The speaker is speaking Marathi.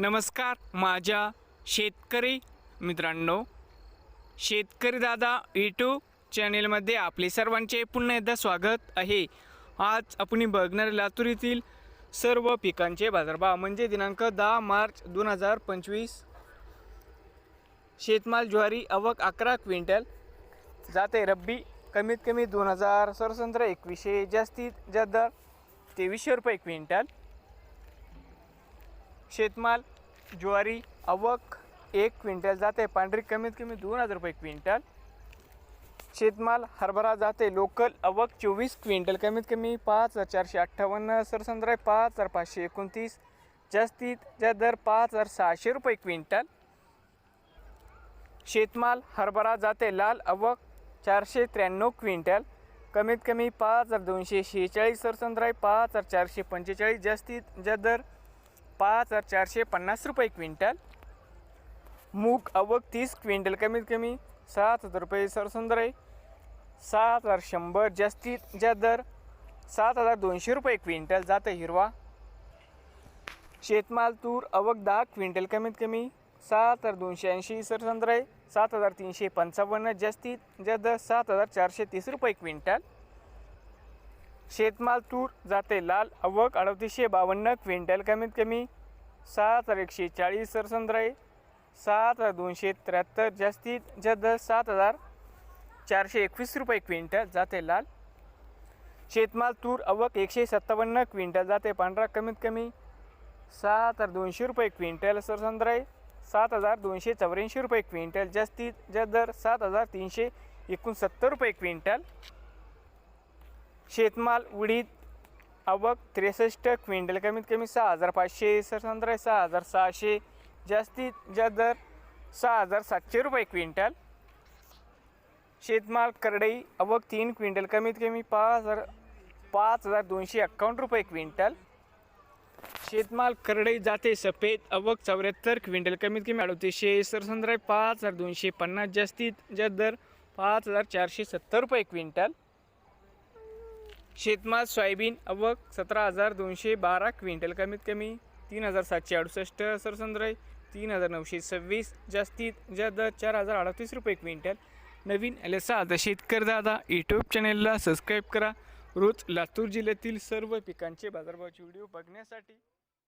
नमस्कार माझ्या शेतकरी मित्रांनो शेतकरी दादा यूट्यूब चॅनेलमध्ये आपले सर्वांचे पुन्हा एकदा स्वागत आहे. आज आपण बघणार लातूर येथील सर्व पिकांचे बाजारभाव म्हणजे दिनांक दहा मार्च दोन हजार पंचवीस. शेतमाल ज्वारी आवक अकरा क्विंटल. जाते रब्बी कमीत कमी दोन हजार सरसंत्र एकवीसशे जास्तीत जास्त दर तेवीसशे रुपये क्विंटल. शेतमाल ज्वारी आवक एक क्विंटल जाते. पांढरी कमीत कमी दोन हजार रुपये क्विंटल. शेतमाल हरभरा जाते. लोकल आवक चोवीस क्विंटल. कमीत कमी पाच हजार चारशे अठ्ठावन्न. सरसंद्राय पाच हजार पाचशे एकोणतीस. जास्तीत जास्त दर पाच हजार सहाशे रुपये क्विंटल. शेतमाल हरभरा जाते. लाल आवक चारशे त्र्याण्णव क्विंटल. कमीत कमी पाच हजार दोनशे शेहेचाळीस. सरसंद्राय पाच हजार चारशे पंचेचाळीस. जास्तीत जास्त दर पाच हजार चारशे पन्नास रुपये क्विंटल. मूग अवघ तीस क्विंटल कमीत कमी सात हजार रुपये सरसंद्राय सात हजार शंभर जास्तीत जास्त दर सात हजार दोनशे रुपये क्विंटल जातं हिरवा. शेतमाल तूर आवक दहा क्विंटल कमीत कमी सात हजार दोनशे ऐंशी सरसंद्राय सात हजार तीनशे पंचावन्न जास्तीत जास्त दर सात हजार चारशे तीस रुपये क्विंटल. शेतमाल तूर जाते लाल अवक अडतीसशे बावन्न क्विंटल कमीत कमी सात हजार एकशे चाळीस सरसंद्राय सात हजार दोनशे त्र्याहत्तर जास्तीत जास्त सात हजार चारशे एकवीस रुपये क्विंटल जाते लाल. शेतमाल तूर अवक एकशे सत्तावन्न क्विंटल जाते पांढरा कमीत कमी सात हजार दोनशे रुपये क्विंटल सरसंद्राय सात हजार दोनशे चौऱ्याऐंशी रुपये क्विंटल जास्तीत जास्त दर सात हजार तीनशे एकोणसत्तर रुपये क्विंटल. शेतमाल उडीद आवक त्रेसष्ट क्विंटल कमीत कमी सहा हजार पाचशे सरसंद्राय सहा हजार सहाशे जास्तीत जास्त दर सहा हजार सातशे रुपये क्विंटल. शेतमाल करडई आवक तीन क्विंटल कमीत कमी पाच हजार पाच हजार दोनशे एक्कावन्न रुपये क्विंटल. शेतमाल करडई जाते सफेद आवक चौऱ्याहत्तर क्विंटल कमीत कमी अडतीसशे सरसंद्राय पाच हजार दोनशे पन्नास जास्तीत जास्त दर पाच हजार चारशे सत्तर रुपये क्विंटल. शेतमाल सोयाबीन अवक सतरा हजार दोनशे बारा क्विंटल. कमीत कमी तीन हजार सातशे अडुसष्ट सरसंद्राय तीन हजार नऊशे सव्वीस. जास्तीत ज्या दर चार हजार अडतीस रुपये क्विंटल. नवीन एलेसा आता शेतकरी दादा यूट्यूब चॅनेलला सबस्क्राईब करा. रोज लातूर जिल्ह्यातील सर्व पिकांचे बाजारभावाचे व्हिडिओ बघण्यासाठी